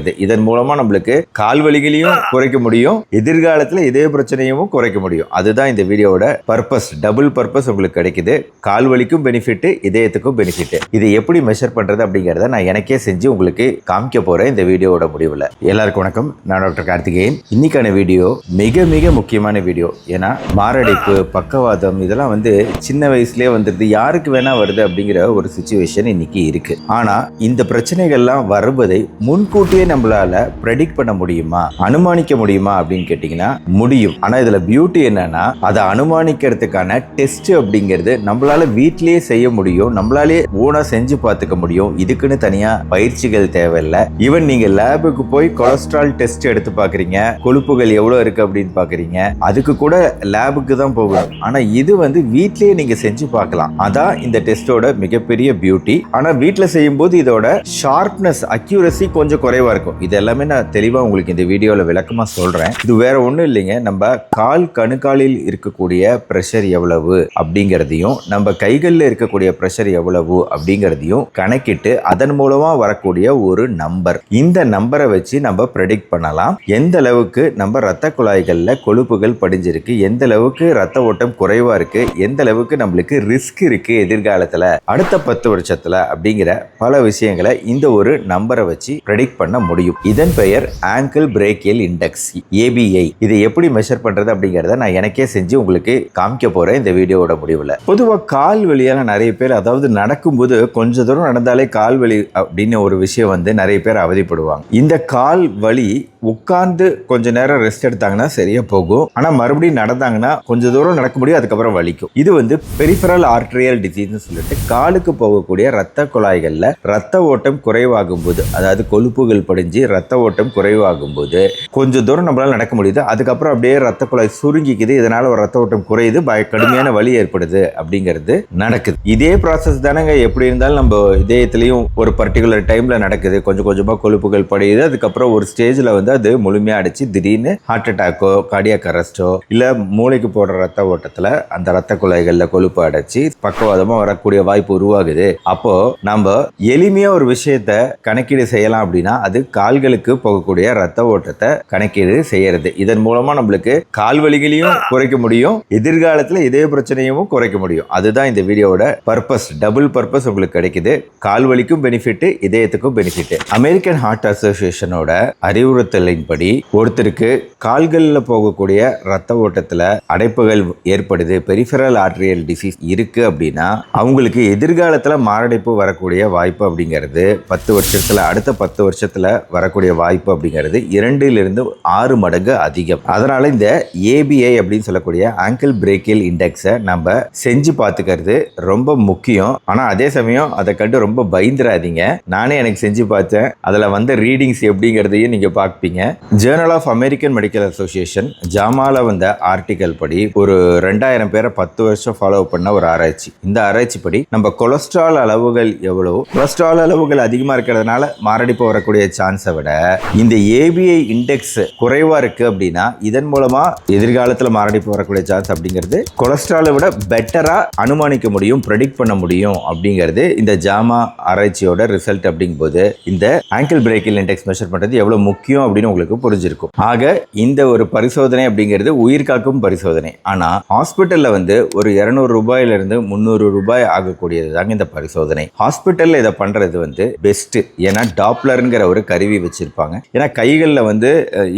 இது- இதன் மூலமா நம்மளுக்கு கால் வலிகளையும் குறைக்க முடியும். எதிர்காலத்துல இதய பிரச்சனையும் குறைக்க முடியும். அதுதான் இந்த வீடியோவோட பர்பஸ் டபுள் பர்பஸ் உங்களுக்கு கிடைக்குது. கால் வலிக்கும் பெனிஃபிட் இதயத்துக்கும் பெனிஃபிட் இதை எப்படி மெஷர் பண்றது அப்படிங்கறத நான் எனக்கே செஞ்சு உங்களுக்கு காமிக்க போறேன் இந்த வீடியோவோட முடிவுல. எல்லாருக்கும் வணக்கம். நான் டாக்டர் கார்த்திகேயன். இன்னைக்கான வீடியோ மிக மிக முக்கியமான வீடியோ. ஏன்னா மாரடைப்பு பக்கவாதம் இதெல்லாம் வந்து சின்ன வயசுலயே வந்துருது. யாருக்கு வேணா வருது அப்படிங்கிற ஒரு சுச்சுவேஷன் இன்னைக்கு இருக்கு. ஆனா இந்த பிரச்சனைகள்லாம் வருவதை முன்கூட்டியே நம்மளால ப்ரெடிக்ட் பண்ண முடியுமா? அனுமானிக்க முடியுமா? அப்படின்னு கேட்டிங்கன்னா முடியும். ஆனா இதுல பியூட்டி என்னன்னா அதை அனுமானிக்கிறதுக்கான டெஸ்ட் அப்படிங்கிறது நம்மளால வீட்டிலேயே செய்ய முடியும். நம்மளாலே ஓனா செஞ்சு பார்த்துக்க முடியும். இதுக்குன்னு தனியா பயிற்சிகள் தேவையில்லை. ஈவன் நீங்க லேபுக்கு போய் கொலஸ்ட்ரால் டெஸ்ட் எடுத்து பாக்குறீங்க கொழுப்புகள் எவ்வளவு இருக்கு அப்படின்னு பாக்குறீங்க அதுக்கு கூட லேபுக்கு தான் போகணும். ஆனா இது வந்து வீட்லயே நீங்க செஞ்சு பார்க்கலாம். அதான் இந்த டெஸ்டோட மிகப்பெரிய பியூட்டி ஆனா வீட்ல செய்யும்போது இதோட ஷார்ப்னஸ் அக்யூரசி கொஞ்சம் குறைவா இருக்கும் இது எல்லாமே நான் தெளிவாக உங்களுக்கு இந்த வீடியோவில் விளக்கமா சொல்றேன். இது வேற ஒன்றும் இல்லைங்க. நம்ம கால் கணுக்காலில் இருக்கக்கூடிய ப்ரெஷர் எவ்வளவு அப்படிங்கிறதையும் நம்ம கைகளில் இருக்கக்கூடிய ப்ரெஷர் எவ்வளவு அப்படிங்கிறதையும் கணக்கிட்டு அதன் மூலமா வரக்கூடிய ஒரு நம்பர் இந்த நம்பரை வச்சு நம்ம ப்ரெடிக்ட் பண்ணலாம். எந்த அளவுக்கு நம்ம ரத்த குழாய்கள்ல கொழுப்புகள் படிஞ்சிருக்கு எந்த அளவுக்கு ரத்த ஓட்டம் குறைவா இருக்கு எந்த அளவுக்கு நம்மளுக்கு ரிஸ்க் இருக்கு எதிர்காலத்துல அடுத்த பத்து வருஷத்துல அப்படிங்கிற பல விஷயங்களை இந்த ஒரு நம்பரை வச்சு ப்ரெடிக்ட் பண்ண முடியும். இதன் பெயர் ஆங்கிள் பிரேக்கியல் இண்டெக்ஸ் ஏபிஐ இதை எப்படி மெஷர் பண்றது அப்படிங்கறத நான் எனக்கே செஞ்சு உங்களுக்கு காமிக்க போறேன் இந்த வீடியோவோட முடிவுல. பொதுவாக கால் வலியால நிறைய பேர் அதாவது நடக்கும்போது கொஞ்ச தூரம் நடந்தாலே கால் வலி அப்படின்னு ஒரு விஷயம் வந்து நிறைய பேர் அவதிப்படுவாங்க. இந்த கால் வலி உட்கார்ந்து கொஞ்ச நேரம் ரெஸ்ட் எடுத்தாங்கன்னா சரியா போகும். ஆனா மறுபடியும் நடந்தாங்கன்னா கொஞ்ச தூரம் நடக்க முடியும் அதுக்கப்புறம் வலிக்கும். இது வந்து பெரிஃபரல் ஆர்ட்ரியல் டிசீஸ்னு சொல்லிட்டு காலுக்கு போகக்கூடிய ரத்த குழாய்களில் ரத்த ஓட்டம் குறைவாகும் போது அதாவது கொழுப்புகள் படி படிஞ்சு ரத்த ஓட்டம் குறைவாகும் போது கொஞ்சம் தூரம் நம்மளால் நடக்க முடியுது. அதுக்கப்புறம் அப்படியே ரத்த குழாய் சுருங்கிக்குது. இதனால் ஒரு ரத்த ஓட்டம் குறையுது. பய கடுமையான வலி ஏற்படுது அப்படிங்கிறது நடக்குது. இதே ப்ராசஸ் தானங்க. எப்படி இருந்தாலும் நம்ம இதயத்துலேயும் ஒரு பர்டிகுலர் டைமில் நடக்குது. கொஞ்சம் கொஞ்சமாக கொழுப்புகள் படையுது. அதுக்கப்புறம் ஒரு ஸ்டேஜில் வந்து அது முழுமையாக அடித்து திடீர்னு ஹார்ட் அட்டாக்கோ கார்டியாக் அரெஸ்டோ இல்லை மூளைக்கு போடுற ரத்த ஓட்டத்தில் அந்த ரத்த குழாய்களில் கொழுப்பு அடைச்சி பக்கவாதமாக வரக்கூடிய வாய்ப்பு உருவாகுது. அப்போ நம்ம எளிமையாக ஒரு விஷயத்த கணக்கீடு செய்யலாம் அப்படின்னா அது கால்களுக்கு போகக்கூடிய ரத்த ஓட்டத்தை கணக்கீடு செய்யறது. இதன் மூலமா நம்மளுக்கு கால் வலிகளையும் குறைக்க முடியும் எதிர்காலத்துல இதய பிரச்சனையும் குறைக்க முடியும். அதுதான் இந்த வீடியோவோட பர்பஸ் டபுள் பர்பஸ் உங்களுக்கு கிடைக்குது. கால் வலிக்கும் பெனிஃபிட் இதயத்துக்கும் பெனிஃபிட் அமெரிக்கன் ஹார்ட் அசோசியேஷனோட அறிவுறுத்தலின்படி ஒருத்தருக்கு கால்களில் போகக்கூடிய ரத்த ஓட்டத்துல அடைப்புகள் ஏற்படுது பெரிஃபரல் ஆர்ட்ரியல் டிசீஸ் இருக்கு அப்படின்னா அவங்களுக்கு எதிர்காலத்துல மாரடைப்பு வரக்கூடிய வாய்ப்பு அப்படிங்கிறது பத்து வருஷத்துல அடுத்த பத்து வருஷத்துல வரக்கூடிய வாய்ப்பு அப்படிங்கிறது இரண்டிலிருந்து ஆறு மடங்கு அதிகம். அதனால இந்த ஏபிஐ அப்படின்னு சொல்லக்கூடிய ஆங்கிள் பிரேக்கில் இண்டெக்ஸை நம்ம செஞ்சு பார்த்துக்கிறது ரொம்ப முக்கியம். ஆனால் அதே சமயம் அதை கண்டு ரொம்ப பயந்துராதீங்க நானே எனக்கு செஞ்சு பார்த்தேன். அதில் வந்த ரீடிங்ஸ் எப்படிங்கிறதையும் நீங்கள் பார்ப்பீங்க. Journal of American medical association ஜாமால வந்த ஆர்டிகல் படி ஒரு ரெண்டாயிரம் பேரை பத்து வருஷம் ஃபாலோ பண்ண ஒரு ஆராய்ச்சி. இந்த ஆராய்ச்சி படி நம்ம கொலஸ்ட்ரால் அளவுகள் எவ்வளோ கொலஸ்ட்ரால் அளவுகள் அதிகமாக இருக்கிறதுனால மாரடைப்பு வரக்கூடிய சான்ஸ் விட இந்த ஏபிஐ இண்டெக்ஸ் குறைவா இருக்கு அப்படின்னா இதன் மூலமா எதிர்காலத்துல மாரடைப்பு வரக்கூடிய சான்ஸ் அப்படிங்கிறது கொலஸ்ட்ராலை விட பெட்டரா அனுமானிக்க முடியும் ப்ரெடிக்ட் பண்ண முடியும் அப்படிங்கிறது இந்த ஜாமா ஆராய்ச்சியோட ரிசல்ட் அப்படிங்கும்போது இந்த ஆங்கிள் பிரேக்கில் இண்டெக்ஸ் மெஷர் பண்றது எவ்வளவு முக்கியம் அப்படின்னு உங்களுக்கு புரிஞ்சிருக்கும். ஆக இந்த ஒரு பரிசோதனை அப்படிங்கிறது உயிர் காக்கும் பரிசோதனை. ஆனா ஹாஸ்பிட்டல்ல வந்து ஒரு இருநூறு ரூபாயில இருந்து முந்நூறு ரூபாய் ஆகக்கூடியது தாங்க இந்த பரிசோதனை. ஹாஸ்பிட்டல்ல இதை பண்றது வந்து பெஸ்ட் ஏன்னா டாப்லருங்கிற ஒரு கருவி வச்சுருப்பாங்க. ஏன்னா கைகளில் வந்து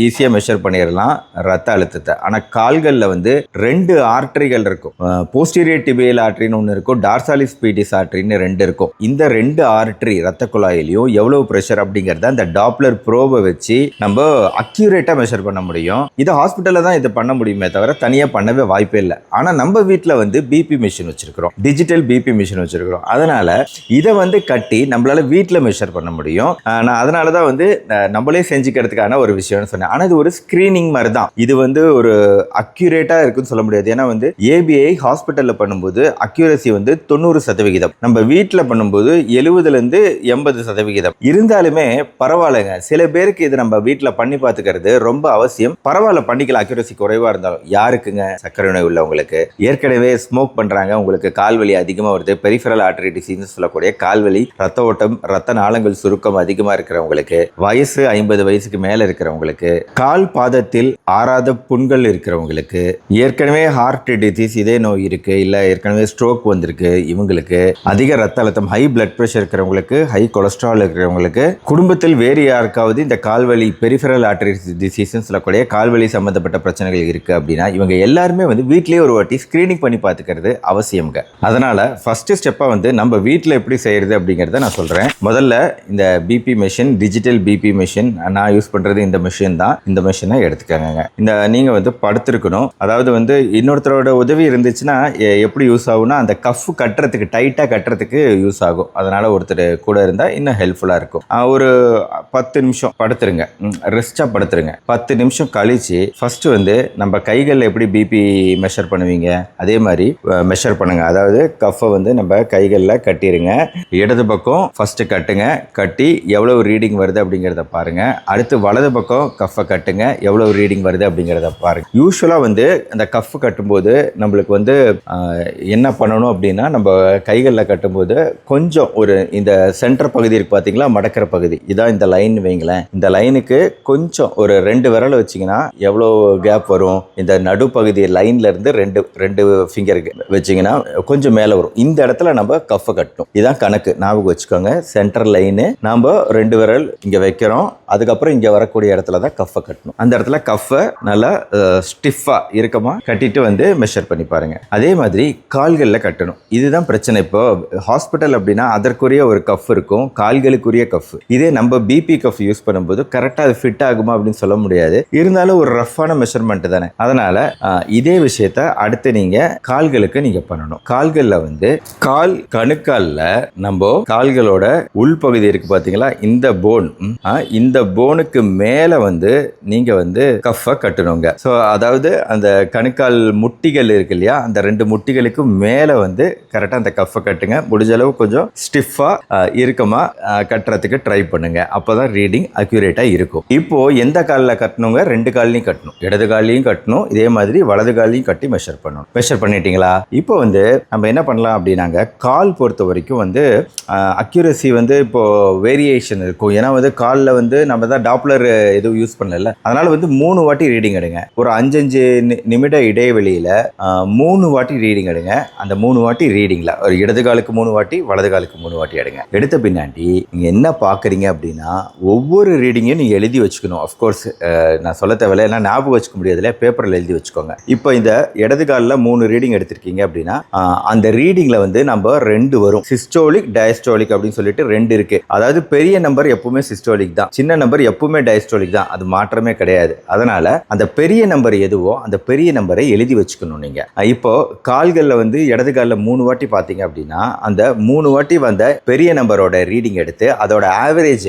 ஈஸியாக மெஷர் பண்ணிடலாம் ரத்த அழுத்தத்தை. ஆனால் கால்களில் வந்து ரெண்டு ஆர்டரிகள் இருக்கும். போஸ்டீரியர் டிபியல் ஒன்று இருக்கும் டார்சாலிஸ் பீட்டிஸ் ஆர்ட்ரின்னு ரெண்டு இருக்கும். இந்த ரெண்டு ஆர்ட்ரி ரத்த குழாயிலையும் எவ்வளவு ப்ரெஷர் அப்படிங்கிறத அந்த டாப்லர் ப்ரோவை வச்சு நம்ம அக்யூரேட்டாக மெஷர் பண்ண முடியும். இதை ஹாஸ்பிட்டலில் தான் இதை பண்ண முடியுமே தவிர தனியாக பண்ணவே வாய்ப்பே இல்லை. ஆனால் நம்ம வீட்டில் வந்து பிபி மிஷின் வச்சிருக்கிறோம். டிஜிட்டல் பிபி மிஷின் வச்சிருக்கிறோம். அதனால இதை வந்து கட்டி நம்மளால வீட்டில் மெஷர் பண்ண முடியும். நான் அதனால தான் வந்து நம்மளே செஞ்சுக்கிறதுக்கான ஒரு விஷயம்னு சொன்னேன். ஆனால் இது ஒரு ஸ்க்ரீனிங் மாதிரி தான் இது வந்து ஒரு அக்யூரேட்டாக இருக்குன்னு சொல்ல முடியாது. ஏன்னா வந்து ஏபிஐ ஹாஸ்பிட்டலில் பண்ணும்போது அக்யூரசி வந்து தொண்ணூறு சதவிகிதம். நம்ம வீட்டில் பண்ணும்போது எழுபதுலேருந்து எண்பது சதவிகிதம். இருந்தாலுமே பரவாயில்லைங்க. சில பேருக்கு இது நம்ம வீட்டில் பண்ணி பார்த்துக்கிறது ரொம்ப அவசியம். பரவாயில்ல பண்ணிக்கலாம். அக்யூரசி குறைவாக இருந்தாலும். யாருக்குங்க? சர்க்கரை நோய் உள்ளவங்களுக்கு. ஏற்கனவே ஸ்மோக் பண்ணுறாங்க உங்களுக்கு கால்வலி அதிகமாக வருது. பெரிஃபரல் ஆர்டரி டிசீஸ் சொல்லக்கூடிய கால்வலி ரத்த ஓட்டம் ரத்த நாளங்கள் சுருக்கம் அதிகமாக இருக்கிறவங்களுக்கு. இருக்கிறவங்களுக்கு வயசு ஐம்பது வயசுக்கு மேல இருக்கிறவங்களுக்கு கால் பாதத்தில் ஆறாத புண்கள் இருக்கிறவங்களுக்கு ஏற்கனவே ஹார்ட் டிசீஸ் இதே நோய் இருக்கு இல்ல ஏற்கனவே ஸ்ட்ரோக் வந்திருக்கு இவங்களுக்கு அதிக ரத்த அழுத்தம் ஹை பிளட் ப்ரெஷர் இருக்கிறவங்களுக்கு ஹை கொலஸ்ட்ரால் இருக்கிறவங்களுக்கு குடும்பத்தில் வேறு யாருக்காவது இந்த கால்வலி பெரிஃபரல் ஆர்டரி டிசீஸ்ன்னு சொல்லக்கூடிய கால்வலி சம்பந்தப்பட்ட பிரச்சனைகள் இருக்கு அப்படின்னா இவங்க எல்லாருமே வந்து வீட்லயே ஒரு வாட்டி ஸ்கிரீனிங் பண்ணி பார்த்துக்கிறது அவசியம்ங்க. அதனால ஃபர்ஸ்ட் ஸ்டெப்பா வந்து நம்ம வீட்டில் எப்படி செய்யறது அப்படிங்கிறத நான் சொல்றேன். முதல்ல இந்த BP machine digital digital BP machine நான் யூஸ் பண்றது இந்த மிஷின் தான். இந்த மிஷினை எடுத்துக்கோங்க. இந்த நீங்க வந்து படுத்திருக்கணும். அதாவது வந்து இன்னொருத்தரோட உதவி இருந்துச்சுன்னா எப்படி யூஸ் ஆகும்னா அந்த கஃப் கட்டுறதுக்கு டைட்டா கட்டுறதுக்கு யூஸ் ஆகும். அதனால ஒருத்தர் கூட இருந்தா இன்னும் ஹெல்ப்ஃபுல்லா இருக்கும். ஒரு பத்து நிமிஷம் படுத்துருங்க. ரெஸ்டா படுத்துருங்க. பத்து நிமிஷம் கழிச்சு ஃபர்ஸ்ட் வந்து நம்ம கைகளில் எப்படி பிபி மெஷர் பண்ணுவீங்க? அதே மாதிரி மெஷர் பண்ணுங்க. அதாவது கஃப்பை வந்து நம்ம கைகளில் கட்டிடுங்க இடது பக்கம் ஃபர்ஸ்ட் கட்டுங்க. கட்டி எவ்வளவு ரீடிங் வருது அப்படிங்கிறத பாருங்கள் அடுத்து வலது பக்கம் கஃப்பை கட்டுங்க. எவ்வளோ ரீடிங் வருது அப்படிங்கிறத பாருங்க. யூஸ்வலாக வந்து அந்த கஃப் கட்டும்போது நம்மளுக்கு வந்து என்ன பண்ணணும் அப்படின்னா நம்ம கைகளில் கட்டும்போது கொஞ்சம் ஒரு இந்த சென்டர் பகுதி இருக்கு பார்த்தீங்களா மடக்கிற பகுதி. இதான் இந்த லைன் வைங்களேன். இந்த லைனுக்கு கொஞ்சம் ஒரு ரெண்டு விரல் வச்சிங்கன்னா எவ்வளோ கேப் வரும்? இந்த நடுப்பகுதி லைன்ல இருந்து ரெண்டு ரெண்டு ஃபிங்கர் வச்சிங்கன்னா கொஞ்சம் மேலே வரும். இந்த இடத்துல நம்ம கஃப்பை கட்டணும். இதான் கணக்கு. ஞாபகம் வச்சுக்கோங்க. சென்டர் லைனு நாம் ரெண்டு விரல் இங்கே வைக்கிறோம். அதுக்கப்புறம் இங்கே வரக்கூடிய இடத்துல தான் கஃப்பை கட்டணும். அந்த இடத்துல கஃப்பை நல்லா ஸ்டிஃபாக இறுக்கமாக கட்டிட்டு வந்து மெஷர் பண்ணி பாருங்க. அதே மாதிரி கால்களில் கட்டணும். இதுதான் பிரச்சனை. இப்போ ஹாஸ்பிட்டல் அப்படின்னா அதற்குரிய ஒரு கஃப் இருக்கும். கால்களுக்குரிய கஃப் இதே நம்ம பிபி கஃப் யூஸ் பண்ணும்போது கரெக்டாக அது ஃபிட் ஆகுமா அப்படின்னு சொல்ல முடியாது. இருந்தாலும் ஒரு ரஃப்பான மெஷர்மெண்ட் தானே. அதனால இதே விஷயத்த அடுத்து நீங்க கால்களுக்கு நீங்க பண்ணணும். கால்களில் வந்து கால் கணுக்கால்ல நம்ம கால்களோட உள்பகுதி இருக்கு பார்த்தீங்களா இந்த போன் இந்த போனுக்கு மேலே வந்து நீங்கள் வந்து கஃப்பை கட்டணுங்க. ஸோ அதாவது அந்த கணுக்கால் முட்டிகள் இருக்கு இல்லையா அந்த ரெண்டு முட்டிகளுக்கு மேலே வந்து கரெக்டாக அந்த கஃபை கட்டுங்க. முடிஞ்ச அளவு கொஞ்சம் ஸ்டிஃபாக இறுக்கமாக கட்டுறதுக்கு ட்ரை பண்ணுங்க. அப்போ தான் ரீடிங் அக்யூரேட்டாக இருக்கும். இப்போ எந்த காலில் கட்டணுங்க? ரெண்டு கால்லையும் கட்டணும். இடது கால்லையும் கட்டணும். இதே மாதிரி வலது கால்லையும் கட்டி மெஷர் பண்ணணும். மெஷர் பண்ணிட்டீங்களா? இப்போ வந்து நம்ம என்ன பண்ணலாம் அப்படின்னாங்க கால் பொறுத்த வரைக்கும் வந்து அக்யூரசி வந்து இப்போ வேரியேஷன் இருக்கும். ஏன்னா வந்து காலில் வந்து நம்ம தான் டாப்லர் எதுவும் யூஸ் பண்ணல அதனால வந்து மூணு வாட்டி ரீடிங் எடுங்க. ஒரு அஞ்சஞ்சு நிமிட இடைவெளியில் மூணு வாட்டி ரீடிங் எடுங்க. அந்த மூணு வாட்டி ரீடிங்கில் ஒரு இடது காலுக்கு மூணு வாட்டி வலது காலுக்கு மூணு வாட்டி எடுங்க. எடுத்த பின்னாடி நீங்கள் என்ன பார்க்குறீங்க அப்படின்னா ஒவ்வொரு ரீடிங்கையும் நீங்கள் எழுதி வச்சுக்கணும். அஃப்கோர்ஸ் நான் சொல்ல தேவையில்ல. ஏன்னா ஞாபகம் வச்சுக்க முடியாதுல பேப்பரில் எழுதி வச்சுக்கோங்க. இப்போ இந்த இடது காலில் மூணு ரீடிங் எடுத்திருக்கீங்க அப்படின்னா அந்த ரீடிங்கில் வந்து நம்ம ரெண்டு வரும். சிஸ்டோலிக் டயஸ்டோலிக் அப்படின்னு சொல்லிட்டு ரெண்டு இருக்குது அதாவது பெரிய நம்பர் எப்பவுமே சிஸ்டோலிக் தான். சின்ன நம்பர் எப்பவுமே டயஸ்டோலிக் தான். அது மாற்றமே கிடையாது. அதனால அந்த பெரிய நம்பர் எதுவோ அந்த பெரிய நம்பரை எழுதி வச்சுக்கணும் நீங்க. இப்போ கால்களில் வந்து இடது காலில் மூணு வாட்டி பார்த்தீங்க அப்படின்னா அந்த மூணு வாட்டி வந்த பெரிய நம்பரோட ரீடிங் எடுத்து அதோட ஆவரேஜ்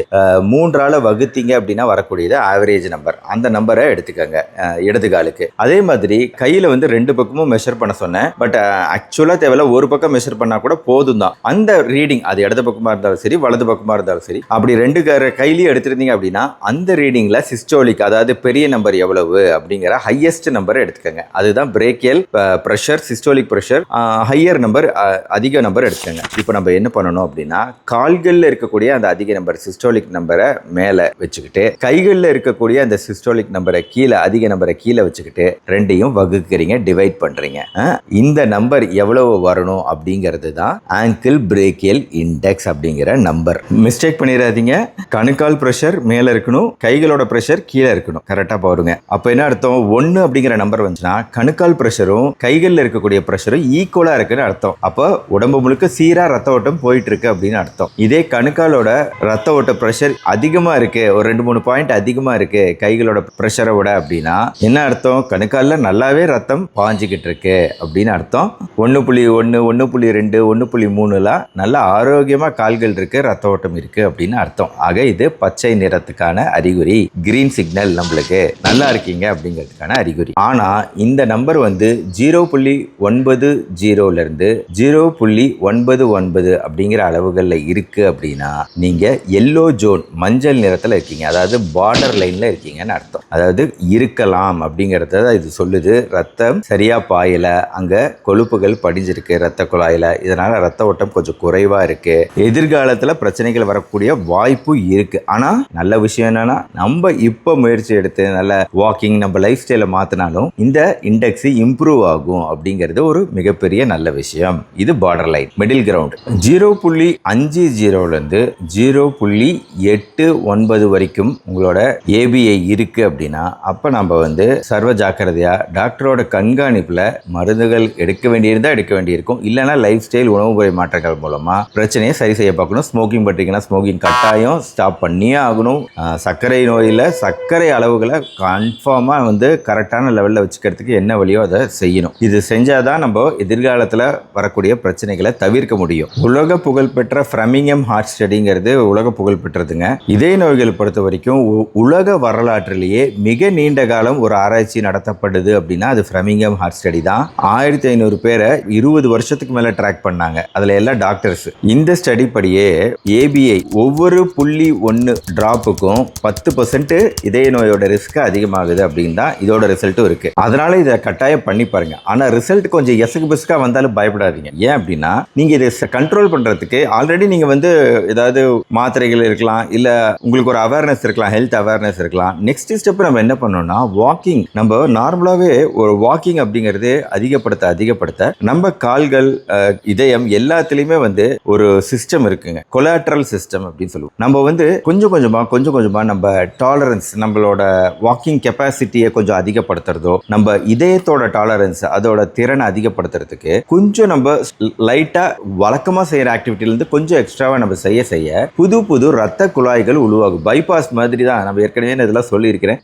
மூன்றால வகுத்தீங்க அப்படின்னா வரக்கூடியது ஆவரேஜ் நம்பர். அந்த நம்பரை எடுத்துக்கோங்க இடது காலுக்கு. அதே மாதிரி கையில் வந்து ரெண்டு பக்கமும் மெஷர் பண்ண சொன்னேன். பட் ஆக்சுவலாக தேவையில்ல ஒரு பக்கம் மெஷர் பண்ணால் கூட போதும் தான் அந்த ரீடிங் அது இடது பக்கமாக இருந்தாலும் சரி வலது பக்கமாக இருந்தாலும் சரி அப்படி ரெண்டு க- கையிலயும் எடுத்திருந்தீங்க அப்படின்னா அந்த ரீடிங்கில் சிஸ்டோலிக் அதாவது பெரிய நம்பர் எவ்வளவு அப்படிங்கிற ஹையஸ்ட் நம்பர் எடுத்துக்கோங்க. அதுதான் brachial pressure systolic pressure higher number அதிக நம்பர் எடுத்துக்கோங்க. இப்போ நம்ம என்ன பண்ணணும் அப்படின்னா கால்களில் இருக்கக்கூடிய அந்த அதிக நம்பர் சிஸ்டோலிக் நம்பரை மேலே வச்சுக்கிட்டு கைகளில் இருக்கக்கூடிய அந்த சிஸ்டோலிக் நம்பரை கீழே அதிக நம்பரை கீழே வச்சுக்கிட்டு ரெண்டையும் வகுக்கிறீங்க டிவைட் பண்ணுறீங்க இந்த நம்பர் எவ்வளவு வரணும் அப்படிங்கிறது தான் ஆங்கிள் பிரேக்கியல் இண்டெக்ஸ் அப்படிங்கிற நம்பர் மிஸ்டேக் பண்ணிடாதீங்க. கணுக்கால் ப்ரெஷர் மேலே இருக்கணும் கைகளோட ப்ரெஷர் கீழே இருக்கணும். கரெக்டாக பாருங்க. அப்போ என்ன அர்த்தம்? ஒன்று அப்படிங்கிற நம்பர் வந்துச்சுன்னா கணுக்கால் ப்ரெஷரும் கைகளில் இருக்கக்கூடிய ப்ரெஷரும் ஈக்குவலாக இருக்குன்னு அர்த்தம். அப்போ உடம்பு முழுக்க சீராக ரத்த ஓட்டம் போயிட்டு இருக்கு அப்படின்னு அர்த்தம். இதே கணுக்காலோட ரத்த ஓட்ட ப்ரெஷர் அதிகமாக இருக்கு ஒரு ரெண்டு மூணு பாயிண்ட் அதிகமாக இருக்கு கைகளோட ப்ரெஷரை விட அப்படின்னா என்ன அர்த்தம்? கணுக்காலில் நல்லாவே ரத்தம் பாஞ்சிக்கிட்டு இருக்கு அப்படின்னு அர்த்தம். ஒன்று புள்ளி ஒன்று ஒன்று புள்ளி ரெண்டு ஒன்று புள்ளி மூணுலாம் நல்லா ஆரோக்கியமாக கால்கள் இருக்கு ரத்த ஓட்டம் இருக்கு அப்படின்னு அர்த்தம். ஆக இது பச்சை நிறத்துக்கான அறிகுறி. கிரீன் சிக்னல் நம்மளுக்கு நல்லா இருக்கீங்க அப்படிங்கிறதுக்கான அறிகுறி. ஆனா இந்த நம்பர் வந்து ஜீரோ புள்ளி ஒன்பது ஜீரோல இருந்து ஜீரோ புள்ளி ஒன்பது ஒன்பது அப்படிங்கிற அளவுகளில் இருக்கு அப்படின்னா நீங்க எல்லோ ஜோன் மஞ்சள் நிறத்துல இருக்கீங்க. அதாவது பார்டர் லைன்ல இருக்கீங்கன்னு அர்த்தம். அதாவது இருக்கலாம் அப்படிங்கறத இது சொல்லுது. ரத்தம் சரியா பாயல. அங்க கொழுப்புகள் படிஞ்சிருக்கு. ரத்த குழாயில. இதனால ரத்த ஓட்டம் கொஞ்சம் குறைவா இருக்கு. எதிர்காலத்துல பிரச்சனைகள் வரக்கூடிய வாய்ப்பு இருக்கு. ஆனா நல்ல விஷயம் என்னன்னா நம்ம இப்போ முயற்சி எடுத்து நல்ல வாக்கிங் நம்ம லைஃப் ஸ்டைலை மாத்தினாலும் இந்த இண்டெக்ஸ் இம்ப்ரூவ் ஆகும் அப்படிங்கிறது ஒரு மிகப்பெரிய நல்ல விஷயம். இது border line middle ground zero புள்ளி அஞ்சு ஜீரோலேருந்து ஜீரோ புள்ளி எட்டு ஒன்பது வரைக்கும் உங்களோட ஏபிஐ இருக்கு அப்படின்னா அப்போ நம்ம வந்து சர்வ ஜாக்கிரதையா டாக்டரோட கண்காணிப்பில் மருந்துகள் எடுக்க வேண்டியிருந்தா எடுக்க வேண்டியிருக்கும். இல்லைன்னா லைஃப் ஸ்டைல் உணவு முறை மாற்றங்கள் மூலமா பிரச்சனையை சரி செய்ய பார்க்கணும். ஸ்மோக்கிங் பண்றீங்கன்னா ஸ்மோக்கிங் கட்டாயம் ஸ்டாப் பண்ணியே ஆகணும். சர்க்கரை நோயில் சர்க்கரை அளவுகளை கன்ஃபார்மாக வந்து கரெக்டான லெவலில் வச்சுக்கிறதுக்கு என்ன வழியோ அதை செய்யணும். இது செஞ்சால் தான் நம்ம எதிர்காலத்தில் வரக்கூடிய பிரச்சனைகளை தவிர்க்க முடியும். உலக புகழ்பெற்ற ஃப்ரமிங்கம் ஹார்ட் ஸ்டடிங்கிறது உலக புகழ் பெற்றதுங்க இதய நோய்கள் பொறுத்த வரைக்கும் உ- உலக வரலாற்றிலேயே மிக நீண்ட காலம் ஒரு ஆராய்ச்சி நடத்தப்படுது அப்படின்னா அது ஃப்ரமிங்கம் ஹார்ட் ஸ்டடி தான். ஆயிரத்தி ஐநூறு பேரை இருபது வருஷத்துக்கு மேலே ட்ராக் பண்ணாங்க. அதில் எல்லாம் டாக்டர்ஸ் இந்த ஸ்டடி படியே ஏபிஐ ஒவ்வொரு புள்ளி ஒன்று ட்ராப்புக்கும் பத்து பர்சன்ட் இதய நோயோட ரிஸ்க் அதிகமாகுது அப்படின்னு தான் இதோட ரிசல்ட்டும் இருக்கு. அதனால இதை கட்டாயம் பண்ணி பாருங்க. ஆனால் ரிசல்ட் கொஞ்சம் எசகு பிசுக்கா வந்தாலும் பயப்படாதீங்க. ஏன் அப்படின்னா நீங்க இதை கண்ட்ரோல் பண்றதுக்கு ஆல்ரெடி நீங்கள் வந்து ஏதாவது மாத்திரைகள் இருக்கலாம் இல்லை உங்களுக்கு ஒரு அவேர்னஸ் இருக்கலாம் ஹெல்த் அவேர்னஸ் இருக்கலாம். நெக்ஸ்ட் ஸ்டெப் நம்ம என்ன பண்ணோம்னா வாக்கிங் நம்ம நார்மலாகவே ஒரு வாக்கிங் அப்படிங்கிறது அதிகப்படுத்த அதிகப்படுத்த நம்ம கால்கள் இதயம் எல்லாத்துலேயுமே வந்து ஒரு சிஸ்டம் இருக்குங்க. கொலாட்ரல் சிஸ்டம் அப்படின்னு சொல்லுவோம். நம்ம வந்து கொஞ்சம் கொஞ்சமாக கொஞ்சம் கொஞ்சமாக நம்ம டாலரன்ஸ் நம்மளோட வாக்கிங் கெப்பாசிட்டியை கொஞ்சம் அதிகப்படுத்துறதோ நம்ம இதயத்தோட டாலரன்ஸ் அதோட திறனை அதிகப்படுத்துறதுக்கு கொஞ்சம் நம்ம லைட்டாக வழக்கமாக செய்கிற ஆக்டிவிட்டிலேருந்து கொஞ்சம் எக்ஸ்ட்ராவாக நம்ம செய்ய செய்ய புது புது ரத்த குழாய்கள் உருவாகும். பைபாஸ் மாதிரி தான் நம்ம ஏற்கனவே இதெல்லாம் சொல்லியிருக்கிறேன்.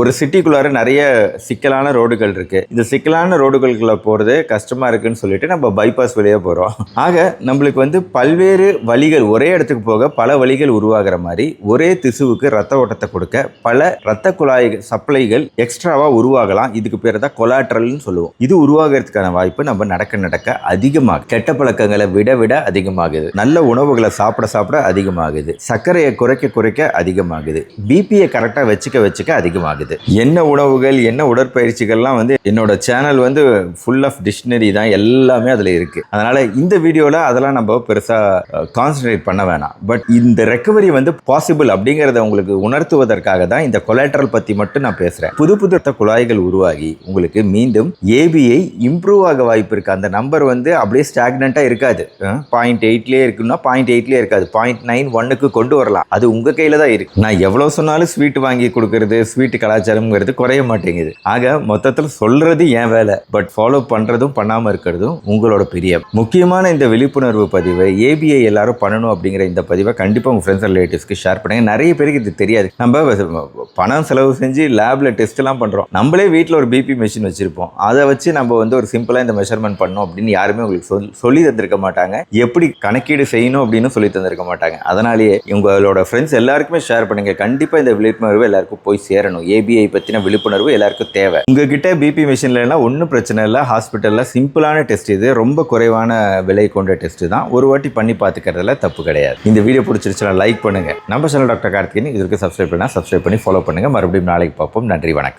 ஒரு சிட்டிக்குள்ளார நிறைய சிக்கலான ரோடுகள் இருக்குது இந்த சிக்கலான ரோடுகளுக்குள்ள போகிறது கஷ்டமாக இருக்குன்னு சொல்லிட்டு நம்ம பைபாஸ் வழியாக போகிறோம் ஆக நம்மளுக்கு வந்து பல்வேறு வழிகள் ஒரே இடத்துக்கு போக பல வழிகள் உருவாகிற மாதிரி ஒரே திசுவுக்கு ரத்த ஓட்டத்தை கொடுக்க பல ரத்த குழாய் சப்ளைகள் எக்ஸ்ட்ராவாக உருவாகலாம். இதுக்கு பேர் தான் கொலாட்ரல்னு சொல்லுவோம். இது உருவாகிறதுக்கான வாய்ப்பு நம்ம நடக்க நடக்க அதிகமாகும் கெட்ட பழக்கங்களை விட விட அதிகமாகுது. நல்ல உணவுகளை சாப்பிட சாப்பிட அதிகமாகுது. சர்க்கரையை குறைக்க குறைக்க அதிகமாகுது. பிபியை கரெக்டாக வச்சுக்க வச்சுக்க அதிகமாகுது. என்ன உணவுகள் என்ன உடற்பயிற்சிகள்லாம் வந்து என்னோட சேனல் வந்து ஃபுல் ஆஃப் டிக்ஷனரி தான். எல்லாமே அதில் இருக்குது அதனால் இந்த வீடியோவில் அதெல்லாம் நம்ம பெருசாக கான்சென்ட்ரேட் பண்ண வேணாம். பட் இந்த ரெக்கவரி வந்து பாசிபிள் அப்படிங்கிறத உங்களுக்கு உணர்த்துவதற்காக தான் இந்த கொலாட்ரல் பற்றி மட்டும் நான் பேசுகிறேன் புது புது குழாய்கள் உருவாகி உங்களுக்கு மீண்டும் ஏபிஐ இம்ப்ரூவ் ஆக வாய்ப்பு இருக்குது அந்த நம்பர் வந்து அப்படியே ஸ்டாக்னண்ட்டாக இருக்காது. பாயிண்ட் எயிட்லேயே இருக்குன்னா பாயிண்ட் எயிட்லேயே இருக்காது. பாயிண்ட் நைன் ஒன்னுக்கு கொண்டு வரலாம். அது உங்கள் கையில் தான் இருக்குது நான் எவ்வளோ சொன்னாலும் ஸ்வீட் வாங்கி கொடுக்கறது ஸ்வீட் கலாச்சாரம்ங்கிறது குறைய மாட்டேங்குது. ஆக மொத்தத்தில் சொல்கிறது என் வேலை. பட் ஃபாலோ பண்ணுறதும் பண்ணாமல் இருக்கிறதும் உங்களோட பெரிய முக்கியமான இந்த விழிப்புணர்வு பதிவை ஏபிஐ எல்லாரும் பண்ணணும் அப்படிங்கிற இந்த பதிவை கண்டிப்பாக உங்கள் ஃப்ரெண்ட்ஸ் ரிலேட்டிவ்ஸ்க்கு ஷேர் பண்ணுங்க. நிறைய பேருக்கு இது தெரியாது. நம்ம பணம் செலவு செஞ்சு லேபில் டெஸ்ட்லாம் பண்ணுறோம் நம்மளே வீட்டில் ஒரு பிபி மிஷின் வச்சுருப்போம். அதை வச்சு நம்ம வந்து ஒரு சிம்பிளாக இந்த மெஷர்மெண்ட் பண்ணோம் அப்படின்னு யாருமே உங்களுக்கு சொல் சொல்லி தந்திருக்க மாட்டாங்க. எப்படி கணக்கீடு செய்யணும் அப்படின்னு சொல்லி தந்திருக்க மாட்டாங்க. அதனாலேயே உங்களோட ஃப்ரெண்ட்ஸ் எல்லாருக்குமே ஷேர் பண்ணுங்க. கண்டிப்பாக இந்த விழிப்புணர்வு எல்லாருக்கும் போய் சேரணும். ஏபிஐ பற்றின விழிப்புணர்வு எல்லாருக்கும் தேவை. உங்ககிட்ட பிபி மிஷின் ஒன்றும் பிரச்சனை இல்லை. ஹாஸ்பிட்டலில் சிம்பிளான டெஸ்ட் இது. ரொம்ப குறைவான விலை கொண்ட டெஸ்ட் தான். ஒரு வாட்டி பண்ணி பார்த்துக்கிறதுல தப்பு கிடையாது. இந்த வீடியோ பிடிச்சிருச்சுன்னா லைக் பண்ணி பண்ணுங்கள் நம்ம சேனல் டாக்டர் கார்த்திகேயன் இதற்கு சப்ஸ்கிரைப் பண்ணால் சப்ஸ்கிரைப் பண்ணி ஃபாலோ பண்ணுங்க. மறுபடியும் நாளைக்கு பார்ப்போம். நன்றி வணக்கம்.